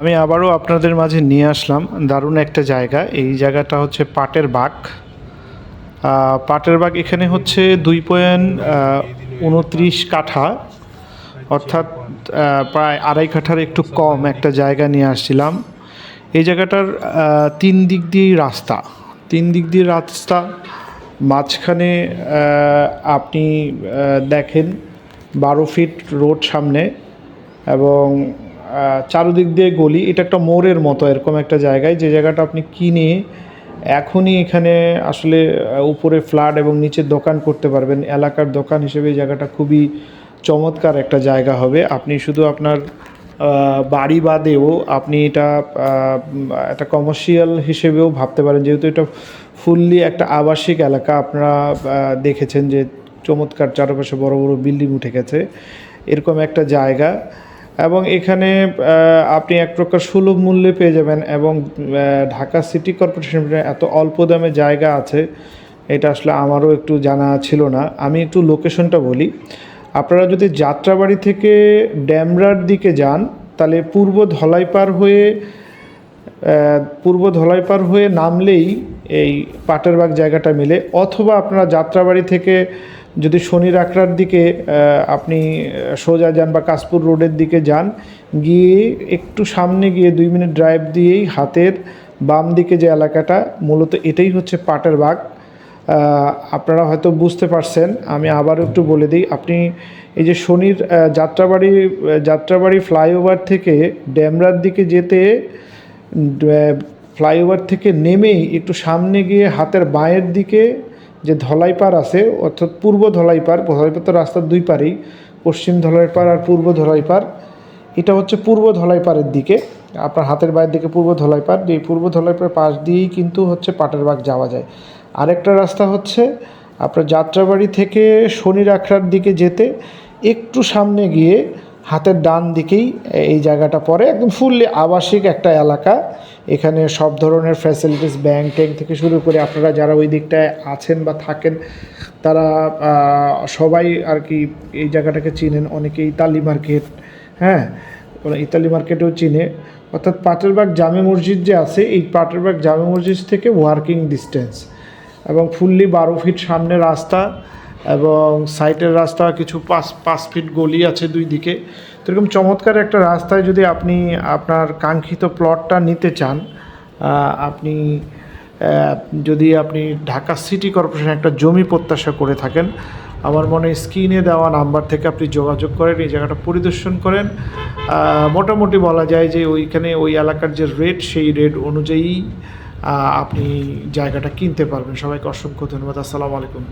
আমি আবারও আপনাদের মাঝে নিয়ে আসলাম দারুণ একটা জায়গা। এই জায়গাটা হচ্ছে পাটের বাগ। পাটের বাগ এখানে হচ্ছে দুই পয়েন্ট উনত্রিশ কাঠা। অর্থাৎ প্রায় আড়াই কাঠার একটু কম একটা জায়গা নিয়ে আসছিলাম। এই জায়গাটার তিন দিক দিয়েই রাস্তা। তিন দিক দিয়ে রাস্তা, মাঝখানে আপনি দেখেন বারো ফিট রোড সামনে এবং চারদিক দিয়ে গলি, এটা একটা মোড়ের মতো, এরকম একটা জায়গায়। যে জায়গাটা আপনি কিনে এখনই এখানে আসলে উপরে ফ্ল্যাট এবং নিচে দোকান করতে পারবেন। এলাকার দোকান হিসেবে এই জায়গাটা খুবই চমৎকার একটা জায়গা হবে। আপনি শুধু আপনার বাড়ি বাদেও আপনি এটা একটা কমার্শিয়াল হিসেবেও ভাবতে পারেন। যেহেতু এটা ফুললি একটা আবাসিক এলাকা, আপনারা দেখেছেন যে চমৎকার চারপাশে বড় বড় বিল্ডিং উঠে গেছে। এরকম একটা জায়গা। এবং এখানে আপনি এক প্রকার সুলভ মূল্যে পেয়ে যাবেন এবং ঢাকা সিটি কর্পোরেশনের এত অল্প দামে জায়গা আছে, এটা আসলে আমারও একটু জানা ছিল না। আমি একটু লোকেশনটা বলি। আপনারা যদি যাত্রাবাড়ি থেকে ড্যামরার দিকে যান, তাহলে পূর্ব ধলাইপার হয়ে পূর্ব ধলাইপার হয়ে নামলেই এই পাটেরবাগ জায়গাটা মিলে। অথবা আপনারা যাত্রাবাড়ি থেকে যদি শনির আখড়ার দিকে আপনি সোজা যান বা কাশপুর রোডের দিকে যান, গিয়ে একটু সামনে গিয়ে দুই মিনিট ড্রাইভ দিয়েই হাতের বাম দিকে যে এলাকাটা, মূলত এটাই হচ্ছে পাটের বাগ। আপনারা হয়তো বুঝতে পারছেন, আমি আবারও একটু বলে দিই, আপনি এই যে শনির যাত্রাবাড়ি যাত্রাবাড়ি ফ্লাইওভার থেকে ড্যামরার দিকে যেতে ফ্লাইওভার থেকে নেমেই একটু সামনে গিয়ে হাতের বাঁয়ের দিকে যে ধলাইপার আছে, অর্থাৎ পূর্ব ধলাইপার ধলাইপার তো রাস্তার দুই পারেই পশ্চিম ধলাইপার আর পূর্ব ধলাইপার এটা হচ্ছে পূর্ব ধলাইপাড়ের দিকে। আপনার হাতের বাইরের দিকে পূর্ব ধলাইপাড় যে পূর্ব ধলাইপাড়ের পাশ দিয়েই কিন্তু হচ্ছে পাটের বাগ যাওয়া যায়। আরেকটা রাস্তা হচ্ছে আপনার যাত্রাবাড়ি থেকে শনির আখড়ার দিকে যেতে, একটু সামনে গিয়ে হাতের ডান দিকেই এই জায়গাটা পড়ে, একদম ফুললি আবাসিক একটা এলাকা। এখানে সব ধরনের ফ্যাসিলিটিস ব্যাংক ট্যাঙ্ক থেকে শুরু করে আপনারা যারা ওই দিকটায় আছেন বা থাকেন, তারা সবাই আর কি এই জায়গাটাকে চিনেন। অনেকে ইতালি মার্কেট হ্যাঁ ওরা ইতালি মার্কেটেও চিনে। অর্থাৎ পাটেরবাগ জামে মসজিদ যে আছে, এই পাটেরবাগ জামে মসজিদ থেকে ওয়ার্কিং ডিস্টেন্স এবং ফুললি বারো ফিট সামনে রাস্তা। এবং সাইটের রাস্তা কিছু পাঁচ পাঁচ ফিট গলি আছে দুই দিকে। তো এরকম চমৎকার একটা রাস্তায় যদি আপনি আপনার কাঙ্ক্ষিত প্লটটা নিতে চান আপনি যদি আপনি ঢাকা সিটি কর্পোরেশন একটা জমি প্রত্যাশা করে থাকেন, আমার মনে হয় স্ক্রিনে দেওয়া নাম্বার থেকে আপনি যোগাযোগ করেন, এই জায়গাটা পরিদর্শন করেন। মোটামুটি বলা যায় যে ওইখানে ওই এলাকার যে রেট সেই রেট অনুযায়ী আপনি জায়গাটা কিনতে পারবেন। সবাইকে অসংখ্য ধন্যবাদ। আসসালামু আলাইকুম।